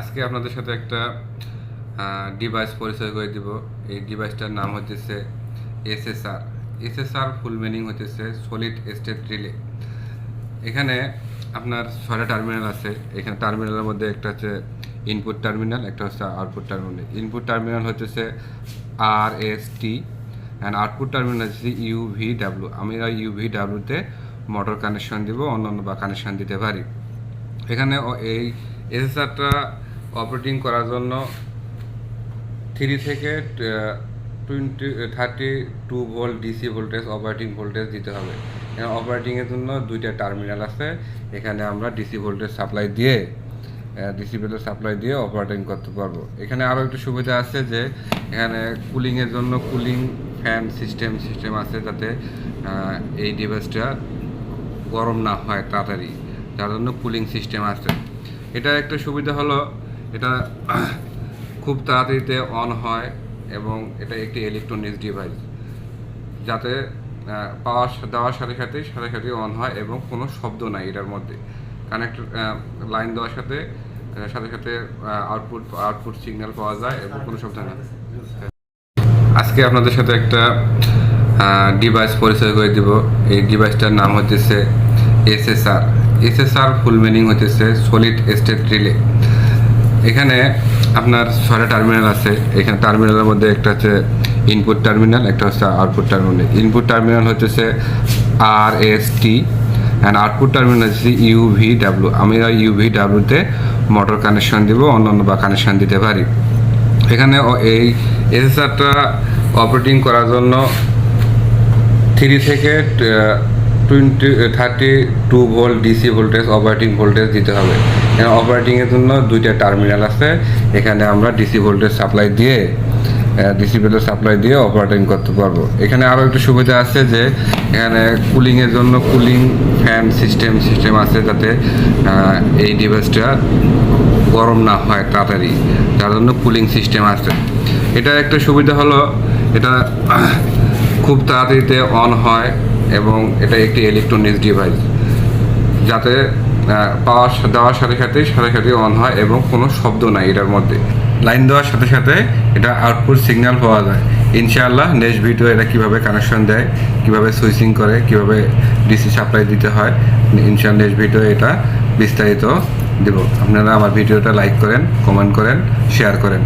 আজকে আপনাদের সাথে একটা ডিভাইস পরিচয় করে দিব। এই ডিভাইসটার নাম হচ্ছে এসএসআর এসএসআর ফুল মিনিং হচ্ছে সলিড স্টেট রিলে এখানে আপনার ছয়টা টার্মিনাল আছে। এখানে টার্মিনালের মধ্যে একটা হচ্ছে ইনপুট টার্মিনাল একটা হচ্ছে আউটপুট টার্মিনাল ইনপুট টার্মিনাল হচ্ছে R S T and output terminal হচ্ছে ইউভি ডাব্লু আমি ইউভি ডাব্লুতে মোটর কানেকশন দিব, অন্য অন্য বা কানেকশন দিতে পারি। এখানে এই এসএসআরটা অপারেটিং করার জন্য থ্রি থেকে twenty thirty two volt DC voltage operating voltage দিতে হবে। অপারেটিংয়ের জন্য দুইটা টার্মিনাল আছে। এখানে আমরা ডিসি ভোল্টেজ সাপ্লাই দিয়ে ডিসি ভোল্টেজ সাপ্লাই দিয়ে অপারেটিং করতে পারব। এখানে আরও একটু সুবিধা আছে যে, এখানে কুলিংয়ের জন্য কুলিং ফ্যান সিস্টেম সিস্টেম আছে যাতে এই ডিভাইসটা গরম না হয় তাড়াতাড়ি। তার জন্য কুলিং সিস্টেম আছে। এটা একটা সুবিধা হলো এটা খুব তাড়াতাড়িতে অন হয় এবং এটা একটি ইলেকট্রনিক্স ডিভাইস যাতে পাওয়ার দেওয়ার সাথে সাথে সাথে সাথে অন হয় এবং কোনো শব্দ নাই এটার মধ্যে। কানেক্ট লাইন দেওয়ার সাথে সাথে সাথে আউটপুট আউটপুট সিগন্যাল পাওয়া যায় এবং কোনো শব্দ না আজকে আপনাদের সাথে একটা ডিভাইস পরিচয় করে দিব। এই ডিভাইসটার নাম হচ্ছে এসএসআর। এসএসআর ফুল মিনিং হচ্ছে সলিড স্টেট রিলে এখানে আপনার ছয়টা টার্মিনাল আছে। এখানে টার্মিনালের মধ্যে একটা হচ্ছে ইনপুট টার্মিনাল একটা হচ্ছে আউটপুট টার্মিনাল ইনপুট টার্মিনাল হচ্ছে R S T and output terminal হচ্ছে ইউভি ডাব্লু আমি ইউভি ডাব্লুতে মোটর কানেকশন দিব, অন্যান্য বা কানেকশন দিতে পারি। এখানে এই এসএসআরটা অপারেটিং করার জন্য থ্রি থেকে twenty thirty two volt DC voltage operating voltage দিতে হবে। অপারেটিংয়ের জন্য দুইটা টার্মিনাল আছে। এখানে আমরা ডিসি ভোল্টেজ সাপ্লাই দিয়ে ডিসি ভোল্টেজ সাপ্লাই দিয়ে অপারেটিং করতে পারব। এখানে আরও একটু সুবিধা আছে যে, এখানে কুলিংয়ের জন্য কুলিং ফ্যান সিস্টেম সিস্টেম আছে যাতে এই ডিভাইসটা গরম না হয় তাড়াতাড়ি। যার জন্য কুলিং সিস্টেম আছে। এটা একটা সুবিধা হলো, এটা খুব তাড়াতাড়িতে অন হয় এবং এটা একটি ইলেকট্রনিক্স ডিভাইস যাতে পাওয়ার দেওয়ার সাথে সাথে সাথে সাথে অন হয় এবং কোনো শব্দ নাই এটার মধ্যে। লাইন দেওয়ার সাথে সাথে এটা আউটপুট সিগন্যাল পাওয়া যায়। ইনশাআল্লাহ নেক্সট ভিডিও এটা কীভাবে কানেকশন দেয়, কীভাবে সুইচিং করে, কীভাবে ডিসি সাপ্লাই দিতে হয়, ইনশাআল্লাহ নেক্সট ভিডিও এটা বিস্তারিত দেব। আপনারা আমার ভিডিওটা লাইক করেন কমেন্ট করেন শেয়ার করেন।